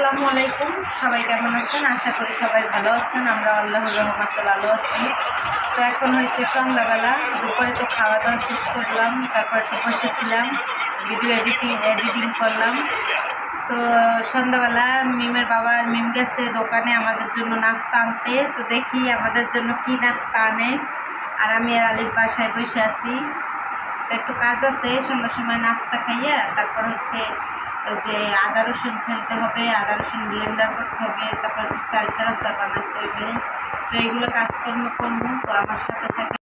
আসসালামু আলাইকুম। সবাই কেমন আছেন? আশা করি সবাই ভালো আছেন। আমরা আল্লাহর রহমতে ভালো আছি। তো এখন হয়েছে সন্ধ্যাবেলা। দুপুরে তো খাওয়া দাওয়া শেষ করলাম। তারপর একটু বসেছিলাম ভিডিও এডিটিং এডিটিং করলাম। তো সন্ধ্যাবেলা মিমের বাবা আর মিম গেছে দোকানে আমাদের জন্য নাস্তা আনতে। তো দেখি আমাদের জন্য কি নাস্তা আনে। আর আমি আর আলিফ বাসায় বসে আছি। তো একটু কাজ আছে। সন্ধ্যার সময় নাস্তা খাইয়া তারপর হচ্ছে যে আদা রসুন ছেলতে হবে, আদা রসুন ব্লেন্ডার করতে হবে, তারপর চালটা রাস্তা বানাতে হবে। তো এইগুলো কাজকর্ম করব, তো আমার সাথে থাকে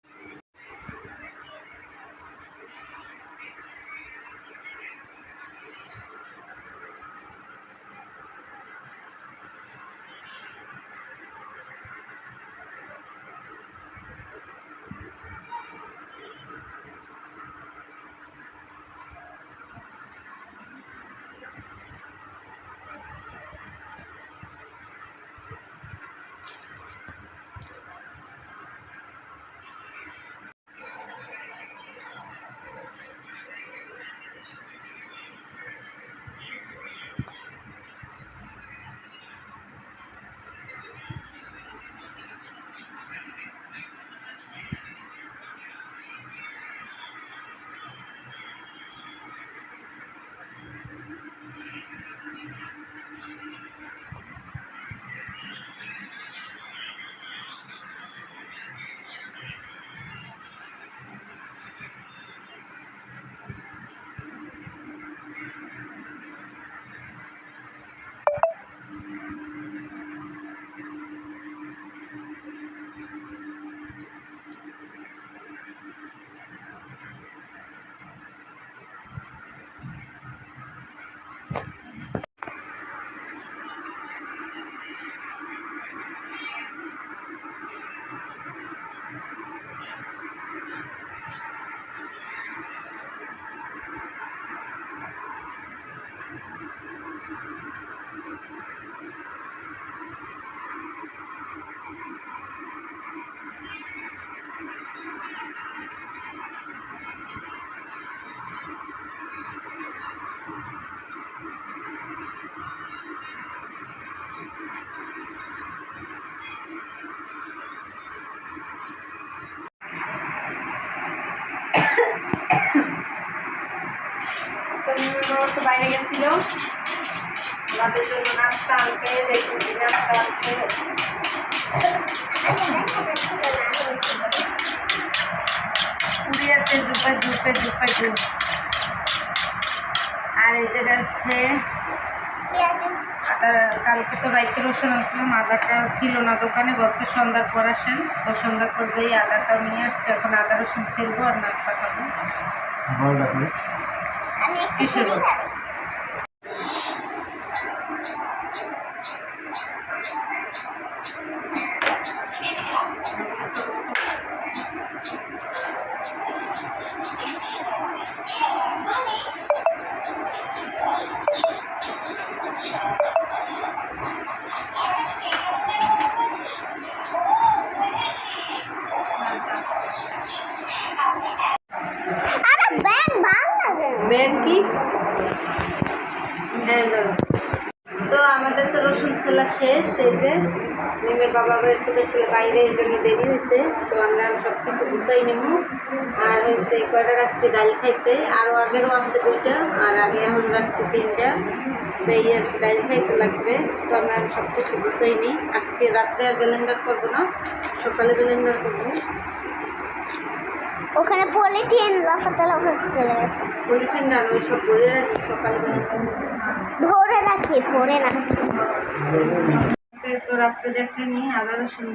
তো বাইরে গেছিল আমাদের জন্য নাস্তা আনতে দেখুন নাস্তা আনতে আর এই যেটা হচ্ছে কালকে তো বাইকে রসুন আনছিলাম আদাটা ছিল না দোকানে বছর সন্ধ্যার পর আসেন তো সন্ধ্যার পর যেই আদাটা নিয়ে আসছে এখন আদা রসুন ছিলবো আর নাস্তা খাব কিসের ছবি বই? খাব। আরে ব্যাগ ভালো লাগে না। ব্যাগ কি হ্যাঁ যাব তো আমাদের তো রসুন ছেলা শেষ, এই যে মিমের বাবা একটু গেছিল বাইরে, এই জন্য দেরি হয়েছে। তো আমরা সব কিছু গুছাই নেব আর হচ্ছে কয়টা রাখছি, ডাল খাইতে। আরও আগেরও আছে দুইটা, আর আগে এখন রাখছি তিনটা। এই আর কি ডাল খাইতে লাগবে। তো আমরা সব কিছু গুছাই নিই আজকে রাত্রে আর ব্লেন্ডার করব না, সকালে ব্লেন্ডার করব। ওখানে পলিথিন লাফাতে লাফাতে চলে গেছে। পলিথিন না ওই সব ভরে রাখি সকালে ব্লেন্ডার ভরে রাখি ভরে রাখি। তো রাত্রে দেখে নিই আদা রসুন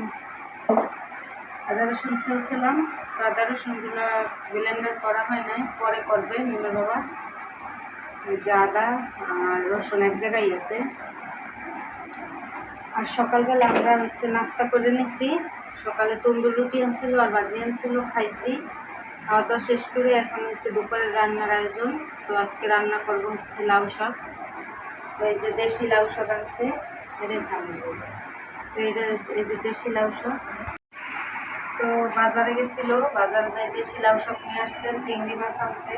আদা রসুন ছেলছিলাম তো আদা রসুনগুলো ব্লেন্ডার করা হয় নাই পরে করবে মিমের বাবা। যে আদা আর রসুন এক জায়গায় আছে আর সকালবেলা আমরা হচ্ছে নাস্তা করে নিছি। সকালে তন্দুর রুটি আনছিল আর ভাজি আনছিল খাইছি। খাওয়া দাওয়া শেষ করে এখন হচ্ছে দুপুরের রান্নার আয়োজন। তো আজকে রান্না করব হচ্ছে লাউ শাক। তো এই যে দেশি লাউ শাক আনছে এদের ভালো। তো এই যে দেশি লাউ শাক। তো বাজারে গেছিল, বাজারে যাই দেশি লাউ শাক নিয়ে আসছে চিংড়ি মাছ আনছে।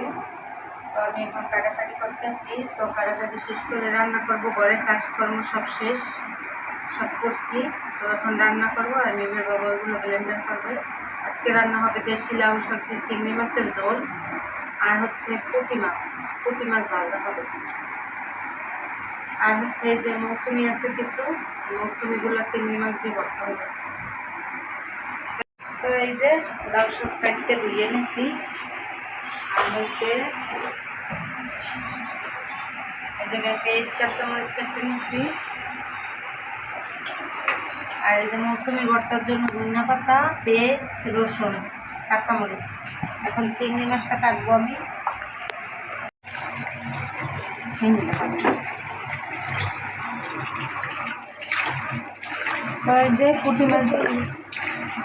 তো আমি এখন কাটাকাটি করতেছি। তো কাটাকাটি শেষ করে রান্না করব ঘরের কাজকর্ম সব শেষ, সব করছি। তো এখন রান্না করব আর মেমের বাবা ওইগুলো ব্লেন্ডার করবে। আজকে রান্না হবে দেশি লাউ, সবজি, চিংড়ি মাছের ঝোল আর হচ্ছে পুঁটি মাছ। পুঁটি মাছ ভাজা হবে আর হচ্ছে যে মৌসুমি আছে কিছু, মৌসুমিগুলো চিংড়ি মাছ দিয়ে ভর্তা হবে। তো এই যে লাউ সব কাটতে ধুয়ে নিছি। আর হচ্ছে এই জায়গায় পেঁয়াজ, কাঁচামরিচ কাটতে নিছি। আর এই যে মৌসুমি ভর্তার জন্য ধনিয়া পাতা, পেঁয়াজ, রসুন, কাঁচামরিচ। এখন চিংড়ি মাছটা কাটবো আমি। তো যে পুঁটি মাছ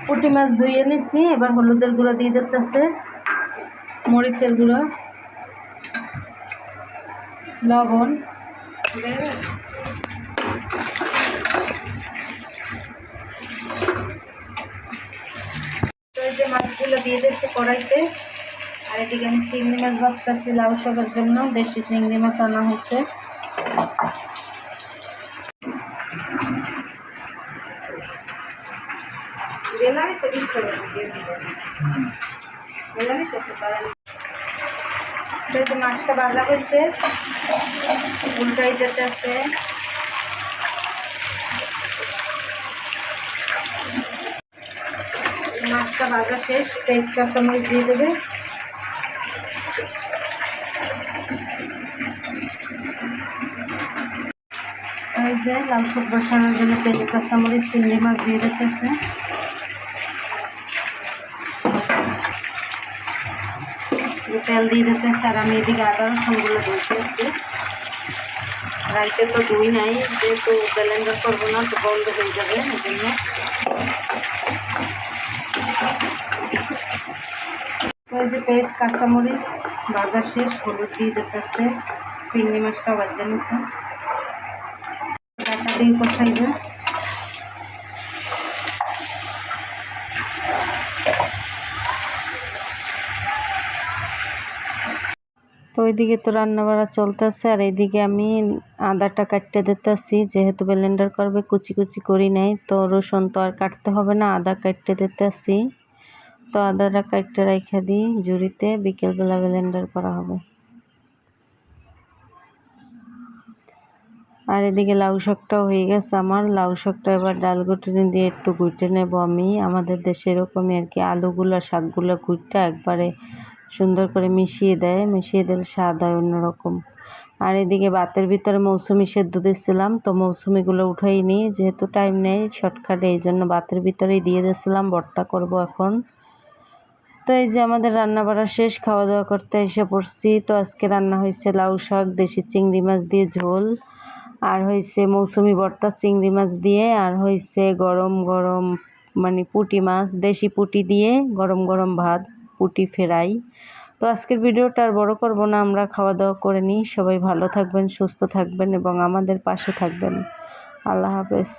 পুঁটি মাছ ধুয়ে নিছি, এবার হলুদের গুঁড়ো দিয়ে দিতেছে। মরিচের গুঁড়ো। লবণ তো এই যে মাছগুলো দিয়ে দিচ্ছি কড়াইতে। আর এদিকে আমি চিংড়ি মাছ বাঁচতেছি লাউ শাকের জন্য, দেশি চিংড়ি মাছ আনা হয়েছে। মাছটা ভাজা হয়েছে, উল্টাই যেতে আছে। মাছটা ভাজা শেষ পেঁয়াজ কাঁচামরিচ দিয়ে দেবে। এই যে লাল শাক বসানোর জন্য পেঁয়াজ কাঁচামরিচ, চিংড়ি মাছ দিয়ে রেখেছে তেল দিয়ে দিতেছে আর আমি এদিকে আদা রসুনগুলো ধুইতেছি রাইতে তো ধুই নাই, যেহেতু ব্লেন্ডার করব না, তো বন্ধ হয়ে যাবে এই জন্য যে পেস্ট কাঁচামরিচ, ভাজা শেষ, হলুদ দিয়ে দিতেছে, চিংড়ি মাছটা ভাজা নিচ্ছে দিয়ে তো ওইদিকে তো রান্না বাড়া চলতেছে, আর এইদিকে আমি আদাটা কাটতে দিতেছি, যেহেতু ব্লেন্ডার করবে, কুচি কুচি করি নাই, তো রসুন তো আর কাটতে হবে না, আদা কাটতে দিতেছি। তো আদাটা কাটতে রাখা দিই, জুড়িতে বিকেলবেলা ব্লেন্ডার করা হবে। আর এদিকে লাউ শাকটাও হয়ে গেছে আমার। লাউ শাকটা এবার ডাল গুটনি দিয়ে একটু গুটে নেব আমি। আমাদের দেশে এরকমই আর কি, আলুগুলো, শাকগুলো গুটটা একবারে সুন্দর করে মিশিয়ে দেয়। মিশিয়ে দিলে স্বাদ হয় অন্যরকম। আর এদিকে বাতের ভিতরে মৌসুমি সেদ্ধ দিচ্ছিলাম তো মৌসুমিগুলো উঠাই নিই যেহেতু টাইম নেই শর্টকাটে এই জন্য বাতের ভিতরেই দিয়ে দিয়েছিলাম, ভর্তা করব এখন। তো এই যে আমাদের রান্না বাড়া শেষ খাওয়া দাওয়া করতে এসে পড়ছি। তো আজকে রান্না হয়েছে লাউ শাক, দেশি চিংড়ি মাছ দিয়ে ঝোল, আর হয়েছে মৌসুমি ভর্তা চিংড়ি মাছ দিয়ে, আর হয়েছে গরম গরম মানে পুঁটি মাছ, দেশি পুঁটি দিয়ে গরম গরম ভাত, পুঁটি ফেরাই। তো আজকের ভিডিওটা আর বড় করব না, আমরা খাওয়া দাওয়া করে নিই। সবাই ভালো থাকবেন, সুস্থ থাকবেন এবং আমাদের পাশে থাকবেন। আল্লাহ হাফেজ।